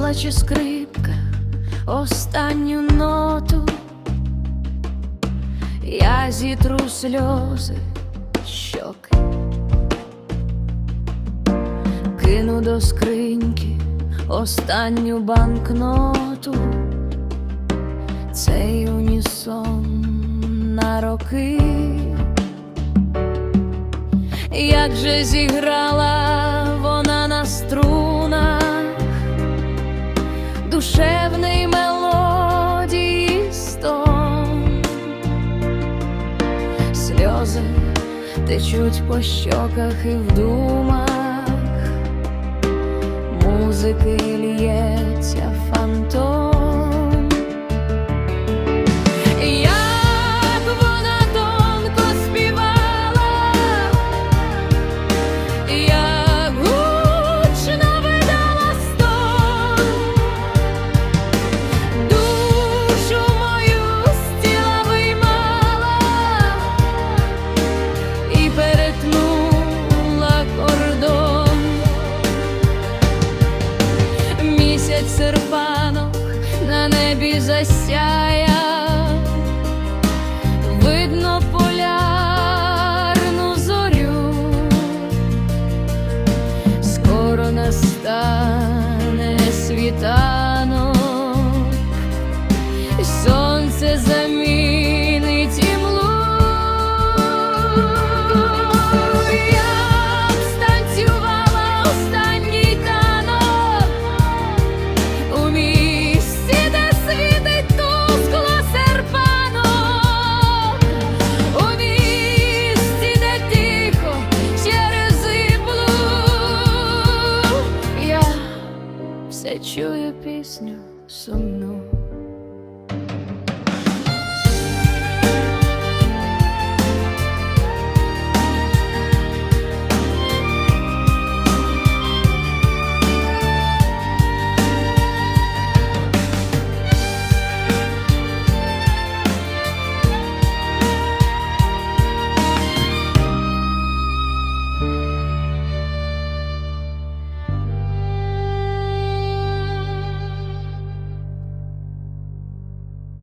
наче скрипка, останню ноту, я зітру сльози щоки, кину до скриньки останню банкноту, цей унісон на роки. Як же зіграла течуть по щоках і в думах, музики небі засяя, видно полярну зорю, скоро настане світанок, я все чую пісню сумну.